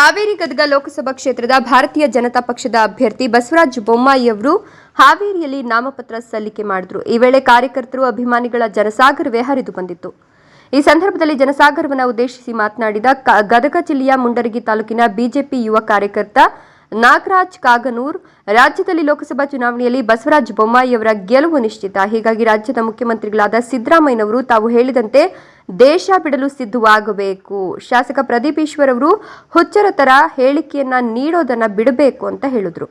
ಹಾವೇರಿ ಗದಗ ಲೋಕಸಭಾ ಕ್ಷೇತ್ರದ ಭಾರತೀಯ ಜನತಾ ಪಕ್ಷದ ಅಭ್ಯರ್ಥಿ ಬಸವರಾಜ ಬೊಮ್ಮಾಯಿ ಅವರು ಹಾವೇರಿಯಲ್ಲಿ ನಾಮಪತ್ರ ಸಲ್ಲಿಕೆ ಮಾಡಿದ್ರು. ಈ ವೇಳೆ ಕಾರ್ಯಕರ್ತರು, ಅಭಿಮಾನಿಗಳ ಜನಸಾಗರವೇ ಹರಿದು ಬಂದಿತ್ತು. ಈ ಸಂದರ್ಭದಲ್ಲಿ ಜನಸಾಗರವನ್ನು ಉದ್ದೇಶಿಸಿ ಮಾತನಾಡಿದ ಗದಗ ಜಿಲ್ಲೆಯ ಮುಂಡರಗಿ ತಾಲೂಕಿನ ಬಿಜೆಪಿ ಯುವ ಕಾರ್ಯಕರ್ತ ನಾಗರಾಜ್ ಕಾಗನೂರ್. ರಾಜ್ಯದಲ್ಲಿ ಲೋಕಸಭಾ ಚುನಾವಣೆಯಲ್ಲಿ ಬಸವರಾಜ ಬೊಮ್ಮಾಯಿಯವರ ಗೆಲುವು ನಿಶ್ಚಿತ. ಹೀಗಾಗಿ ರಾಜ್ಯದ ಮುಖ್ಯಮಂತ್ರಿಗಳಾದ ಸಿದ್ದರಾಮಯ್ಯನವರು ತಾವು ಹೇಳಿದಂತೆ ದೇಶ ಬಿಡಲು ಸಿದ್ಧವಾಗಬೇಕು. ಶಾಸಕ ಪ್ರದೀಪ್ ಈಶ್ವರ್ ಅವರು ಹುಚ್ಚರ ತರ ಹೇಳಿಕೆಯನ್ನ ನೀಡೋದನ್ನ ಬಿಡಬೇಕು ಅಂತ ಹೇಳಿದ್ರು.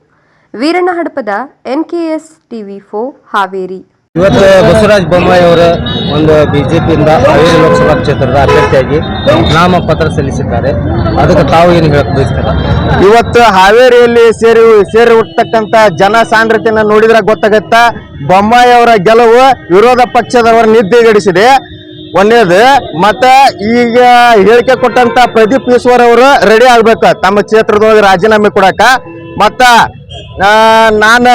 ವೀರಣ್ಣ ಹಡಪದ ಎನ್ಕೆಎಸ್ ಟಿವಿ ಫೋ ಹಾವೇರಿ. ಇವತ್ತು ಬಸವರಾಜ ಬೊಮ್ಮಾಯಿ ಅವರ ಒಂದು ಬಿಜೆಪಿಯಿಂದ ಹಾವೇರಿ ಲೋಕಸಭಾ ಕ್ಷೇತ್ರದ ಅಭ್ಯರ್ಥಿಯಾಗಿ ನಾಮಪತ್ರ ಸಲ್ಲಿಸಿದ್ದಾರೆ. ಅದಕ್ಕೆ ತಾವು ಏನು ಹೇಳಕ್ ಬಯಸ್ತೀರಾ? ಇವತ್ತು ಹಾವೇರಿಯಲ್ಲಿ ಸೇರಿ ಸೇರಿ ಹುಟ್ಟತಕ್ಕಂತ ಜನ ಸಾಂದ್ರತೆಯನ್ನ ನೋಡಿದ್ರೆ ಗೊತ್ತಾಗತ್ತ. ಬೊಮ್ಮಾಯಿ ಅವರ ಗೆಲುವು ವಿರೋಧ ಪಕ್ಷದವರ ನಿದ್ದೆಗಡಿಸಿದೆ. ಒಂದೇದು, ಮತ್ತ ಈಗ ಹೇಳಿಕೆ ಕೊಟ್ಟಂತ ಪ್ರದೀಪ್ ಈಶ್ವರ್ ಅವರು ರೆಡಿ ಆಗ್ಬೇಕು. ತಮ್ಮ ಕ್ಷೇತ್ರದೊಳಗೆ ರಾಜೀನಾಮೆ ಕೊಡಕ. ಮತ್ತ ನಾನು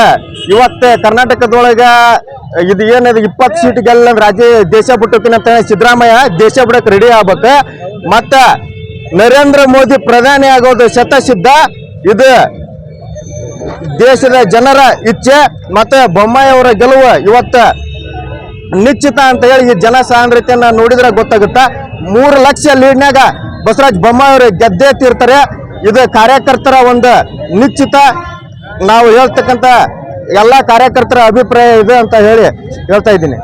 ಇವತ್ತು ಕರ್ನಾಟಕದೊಳಗೆ ಇದು ಏನದು ಇಪ್ಪತ್ತು ಸೀಟ್ ಗೆಲ್ಲ ರಾಜ್ಯ ದೇಶ ಬಿಟ್ಟಿನ ಸಿದ್ದರಾಮಯ್ಯ ದೇಶ ಬಿಡಕ್ಕೆ ರೆಡಿ ಆಗುತ್ತೆ ಮತ್ತು ನರೇಂದ್ರ ಮೋದಿ ಪ್ರಧಾನಿ ಆಗೋದು ಶತಸಿದ್ಧ. ಇದು ದೇಶದ ಜನರ ಇಚ್ಛೆ ಮತ್ತೆ ಬೊಮ್ಮಾಯಿ ಅವರ ಗೆಲುವು ಇವತ್ತು ನಿಶ್ಚಿತ ಅಂತ ಹೇಳಿ ಈ ಜನ ಸಾಂದ್ರತೆಯನ್ನ ನೋಡಿದ್ರೆ ಗೊತ್ತಾಗುತ್ತೆ. ಮೂರು ಲಕ್ಷ ಲೀಡ್ನಾಗ ಬಸವರಾಜ್ ಬೊಮ್ಮಾಯಿ ಅವರು ಗೆದ್ದೇ ತೀರ್ತಾರೆ. ಇದು ಕಾರ್ಯಕರ್ತರ ಒಂದು ನಿಶ್ಚಿತ ನಾವು ಹೇಳ್ತಕ್ಕಂಥ ಎಲ್ಲ ಕಾರ್ಯಕರ್ತರ ಅಭಿಪ್ರಾಯ ಇದೆ ಅಂತ ಹೇಳಿ ಹೇಳ್ತಾ ಇದ್ದೀನಿ.